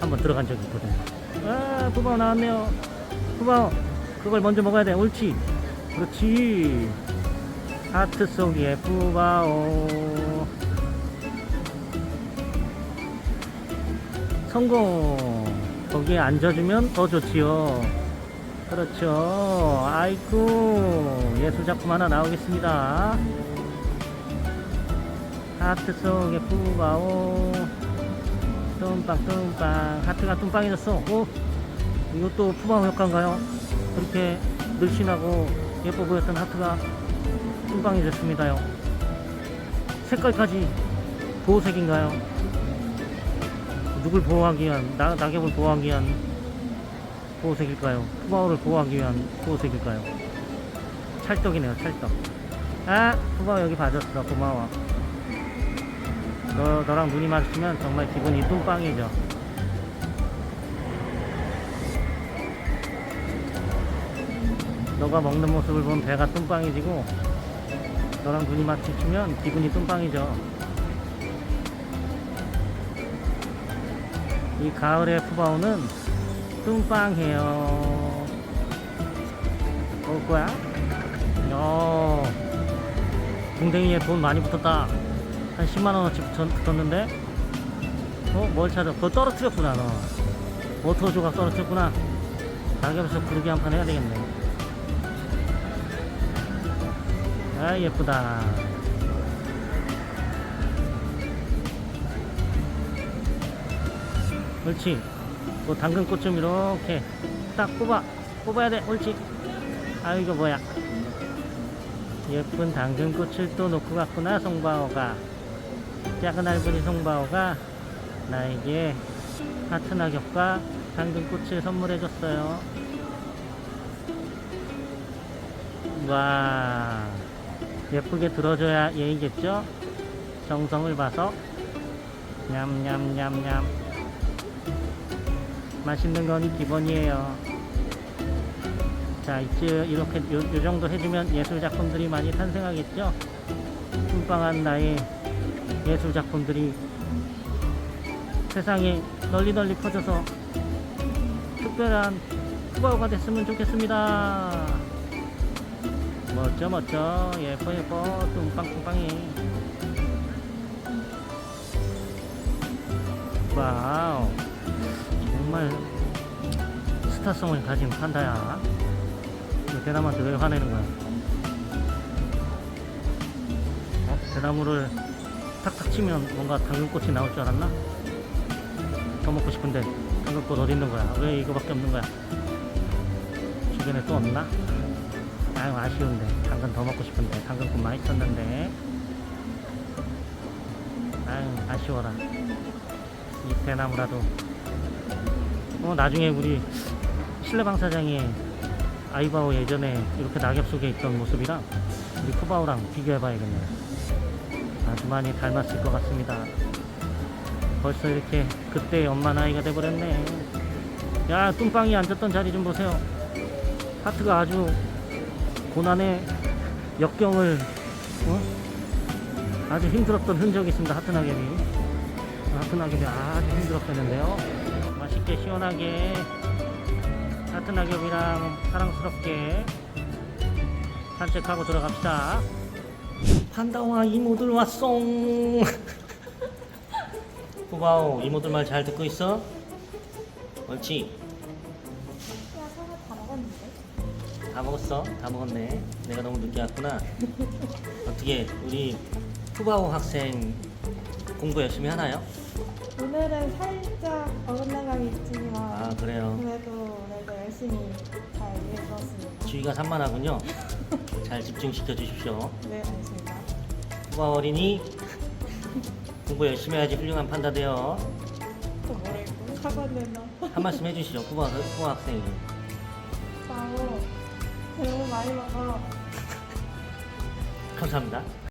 한번 들어간 적이 있거든요. 아, 푸바오 나왔네요. 푸바오, 그걸 먼저 먹어야 돼. 옳지. 그렇지. 하트 속에 푸바오. 성공. 거기에 앉아주면 더 좋지요. 그렇죠. 아이쿠. 예술 작품 하나 나오겠습니다. 하트 속에 푸바오. 뚱빵, 뚱빵. 하트가 뚱빵해졌어. 오, 이것도 푸바오 효과인가요? 그렇게 늘씬하고 예뻐 보였던 하트가 뚱빵해졌습니다요. 색깔까지 보호색인가요? 누굴 보호하기 위한, 나, 낙엽을 보호하기 위한 보호색일까요? 푸바오를 보호하기 위한 보호색일까요? 찰떡이네요, 찰떡. 아, 푸바오 여기 봐줬어. 고마워. 너, 너랑 눈이 마주치면 정말 기분이 뚱빵이죠. 너가 먹는 모습을 보면 배가 뚱빵해지고 너랑 눈이 마주치면 기분이 뚱빵이죠. 이 가을의 푸바오는 뚱빵해요. 먹을 거야? 어, 궁뎅이에 돈 많이 붙었다. 한 10만원어치 붙었는데? 어? 뭘 찾아? 그거 떨어뜨렸구나, 너. 워터 조각 떨어뜨렸구나. 낙엽에서 구르기 한 판 해야 되겠네. 아, 예쁘다. 옳지. 뭐 당근꽃 좀 이렇게 딱 뽑아. 뽑아야 돼. 옳지. 아, 이거 뭐야. 예쁜 당근꽃을 또 놓고 갔구나, 송바오가. 작은 할머니 송바오가 나에게 하트 낙엽과 당근꽃을 선물해줬어요. 와, 예쁘게 들어줘야 예의겠죠? 정성을 봐서 냠냠냠냠 맛있는 건 기본이에요. 자, 이제 이렇게 요, 요 정도 해주면 예술 작품들이 많이 탄생하겠죠? 뚱빵한 나의 예술 작품들이 세상에 널리 널리 퍼져서 특별한 푸바오가 됐으면 좋겠습니다. 멋져 멋져. 예뻐 예뻐. 뚱빵뚱빵해. 와우. 정말 스타성을 가진 판다야. 이 대나무한테 왜 화내는 거야? 어? 대나무를 탁탁 치면 뭔가 당근꽃이 나올 줄 알았나? 더 먹고 싶은데 당근꽃 어디 있는 거야? 왜 이거밖에 없는 거야? 주변에 또 없나? 아유 아쉬운데. 당근 더 먹고 싶은데. 당근꽃 맛있었는데. 아유 아쉬워라. 이 대나무라도. 어 나중에 우리 실내 방사장에 아이바오 예전에 이렇게 낙엽 속에 있던 모습이랑 우리 푸바오랑 비교해 봐야겠네요 아주 많이 닮았을 것 같습니다 벌써 이렇게 그때 엄마 나이가 돼버렸네 야 뚱빵이 앉았던 자리 좀 보세요 하트가 아주 고난의 역경을 어? 아주 힘들었던 흔적이 있습니다. 하트 낙엽이 하트 낙엽이 아주 힘들었겠는데요. 맛있게 시원하게 하트 낙엽이랑 사랑스럽게 산책하고 들어갑시다. 판다와 이모들 왔송. 푸바오 이모들 말 잘 듣고 있어? 옳지. 야, 사과 다 먹었는데? 다 먹었어? 다 먹었네. 내가 너무 늦게 왔구나. 어떻게 우리 푸바오 학생 공부 열심히 하나요? 오늘은 살짝 어긋나감이 있지만 아 그래요. 그래도 오늘도 열심히 잘 읽었습니다. 주의가 산만하군요. 잘 집중시켜 주십시오. 네, 알겠습니다. 푸바오 어린이 공부 열심히 해야지 훌륭한 판다 돼요. 또 뭐랬고? 사과 내놔. 한 말씀 해주시죠. 푸바오, 푸바오 학생이. 바로 너무 많이 먹어. 감사합니다.